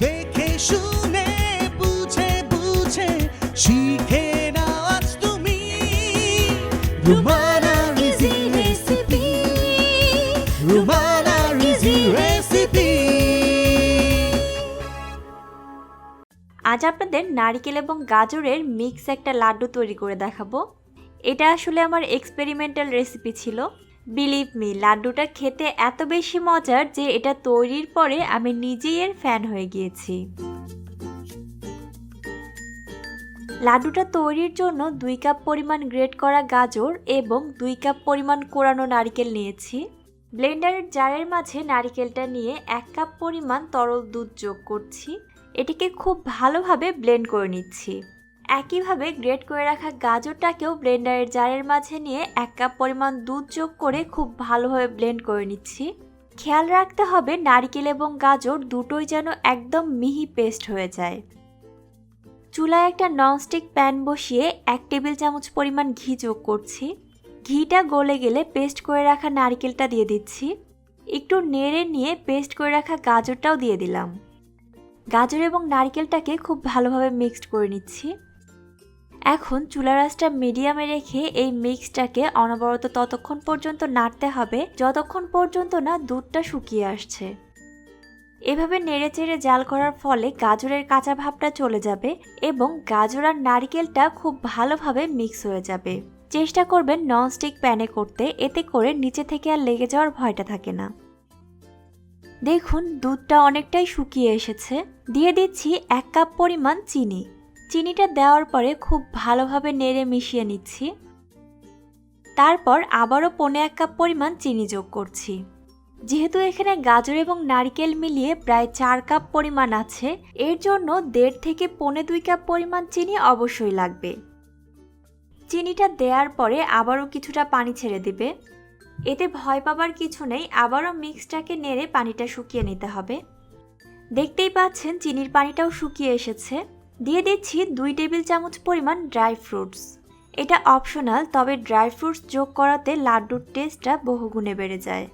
আজ আজ আপনাদের নারকেল এবং গাজরের মিক্স একটা লাড্ডু তৈরি করে দেখাবো। এটা আসলে আমার এক্সপেরিমেন্টাল রেসিপি ছিল। বিলিভ মি লাড্ডুটা খেতে এত বেশি মজার যে এটা তৈরির পরে আমি নিজেই এর ফ্যান হয়ে গিয়েছি। লাড্ডুটা তৈরির জন্য দুই কাপ পরিমাণ গ্রেট করা গাজর এবং দুই কাপ পরিমাণ কোরানো নারকেল নিয়েছি। ব্লেন্ডারের জারের মাঝে নারকেলটা নিয়ে এক কাপ পরিমাণ তরল দুধ যোগ করছি। এটিকে খুব ভালোভাবে ব্লেন্ড করে নিচ্ছি। একইভাবে গ্রেট করে রাখা গাজরটাকেও ব্লেন্ডারের জারের মাঝে নিয়ে এক কাপ পরিমাণ দুধ যোগ করে খুব ভালোভাবে ব্লেন্ড করে নিচ্ছি। খেয়াল রাখতে হবে নারকেল এবং গাজর দুটোই যেন একদম মিহি পেস্ট হয়ে যায়। চুলায় একটা ননস্টিক প্যান বসিয়ে এক টেবিল চামচ পরিমাণ ঘি যোগ করছি। ঘিটা গলে গেলে পেস্ট করে রাখা নারকেলটা দিয়ে দিচ্ছি। একটু নেড়ে নিয়ে পেস্ট করে রাখা গাজরটাও দিয়ে দিলাম। গাজর এবং নারকেলটাকে খুব ভালোভাবে মিক্সড করে নিচ্ছি। এখন চুলা রাসটা মিডিয়ামে রেখে এই মিক্সটাকে অনবরত ততক্ষণ পর্যন্ত নাড়তে হবে, যতক্ষণ পর্যন্ত না দুধটা শুকিয়ে আসছে। এভাবে নেড়ে চেড়ে জাল করার ফলে গাজরের কাঁচা ভাবটা চলে যাবে এবং গাজর আর নারকেলটা খুব ভালোভাবে মিক্স হয়ে যাবে। চেষ্টা করবেন ননস্টিক প্যানে করতে, এতে করে নিচে থেকে আর লেগে যাওয়ার ভয়টা থাকে না। দেখুন দুধটা অনেকটাই শুকিয়ে এসেছে। দিয়ে দিচ্ছি এক কাপ পরিমাণ চিনি। চিনিটা দেওয়ার পরে খুব ভালোভাবে নেড়ে মিশিয়ে নিচ্ছি। তারপর আবারও পনে এক কাপ পরিমাণ চিনি যোগ করছি। যেহেতু এখানে গাজর এবং নারকেল মিলিয়ে প্রায় চার কাপ পরিমাণ আছে, এর জন্য দেড় থেকে পনে দুই কাপ পরিমাণ চিনি অবশ্যই লাগবে। চিনিটা দেওয়ার পরে আবারও কিছুটা পানি ছেড়ে দিবে। এতে ভয় পাবার কিছু নেই, আবারও মিক্সটাকে নেড়ে পানিটা শুকিয়ে নিতে হবে। দেখতেই পাচ্ছেন, চিনির পানিটাও শুকিয়ে এসেছে। দিয়ে দিচ্ছি দুই টেবিল চামচ পরিমাণ ড্রাই ফ্রুটস। এটা অপশনাল, তবে ড্রাই ফ্রুটস যোগ করাতে লাড্ডুর টেস্টটা বহুগুণে বেড়ে যায়।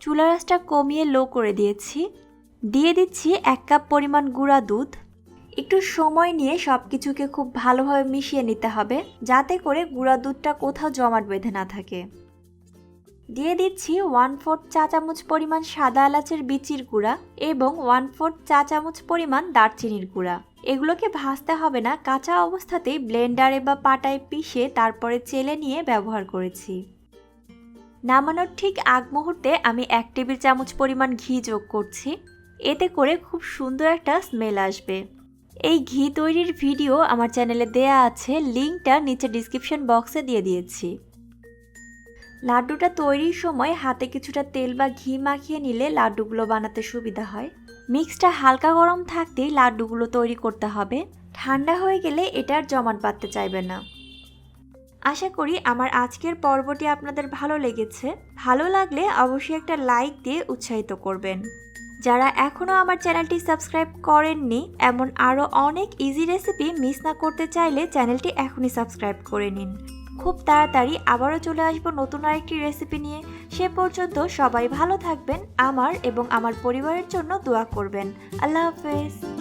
চুলা রাসটা কমিয়ে লো করে দিয়েছি। দিয়ে দিচ্ছি এক কাপ পরিমাণ গুঁড়া দুধ। একটু সময় নিয়ে সব কিছুকে খুব ভালোভাবে মিশিয়ে নিতে হবে, যাতে করে গুঁড়া দুধটা কোথাও জমাট বেঁধে না থাকে। দিয়ে দিচ্ছি ওয়ান ফোর্থ চা চামচ পরিমাণ সাদা এলাচের বিচির গুঁড়া এবং ওয়ান ফোর্থ চা চামচ পরিমাণ দারচিনির গুঁড়া। এগুলোকে ভাজতে হবে না, কাঁচা অবস্থাতেই ব্লেন্ডারে বা পাটায় পিষে তারপরে চেলে নিয়ে ব্যবহার করেছি। নামানোর ঠিক আগ মুহূর্তে আমি এক টেবিল চামচ পরিমাণ ঘি যোগ করছি, এতে করে খুব সুন্দর একটা স্মেল আসবে। এই ঘি তৈরির ভিডিও আমার চ্যানেলে দেয়া আছে, লিঙ্কটা নিচে ডিসক্রিপশন বক্সে দিয়ে দিয়েছি। লাড্ডুটা তৈরির সময় হাতে কিছুটা তেল বা ঘি মাখিয়ে নিলে লাড্ডুগুলো বানাতে সুবিধা হয়। মিক্সটা হালকা গরম থাকতেই লাড্ডুগুলো তৈরি করতে হবে। ঠান্ডা হয়ে গেলে এটার জমাট বাঁধতে চাইবে না। আশা করি আমার আজকের পর্বটি আপনাদের ভালো লেগেছে। ভালো লাগলে অবশ্যই একটা লাইক দিয়ে উৎসাহিত করবেন। যারা এখনও আমার চ্যানেলটি সাবস্ক্রাইব করেননি, এমন আরও অনেক ইজি রেসিপি মিস না করতে চাইলে চ্যানেলটি এখনই সাবস্ক্রাইব করে নিন। খুব তাড়াতাড়ি আবারও চলে আসব নতুন আরেকটি রেসিপি নিয়ে। সে পর্যন্ত সবাই ভালো থাকবেন, আমার এবং আমার পরিবারের জন্য দোয়া করবেন। আল্লাহ হাফেজ।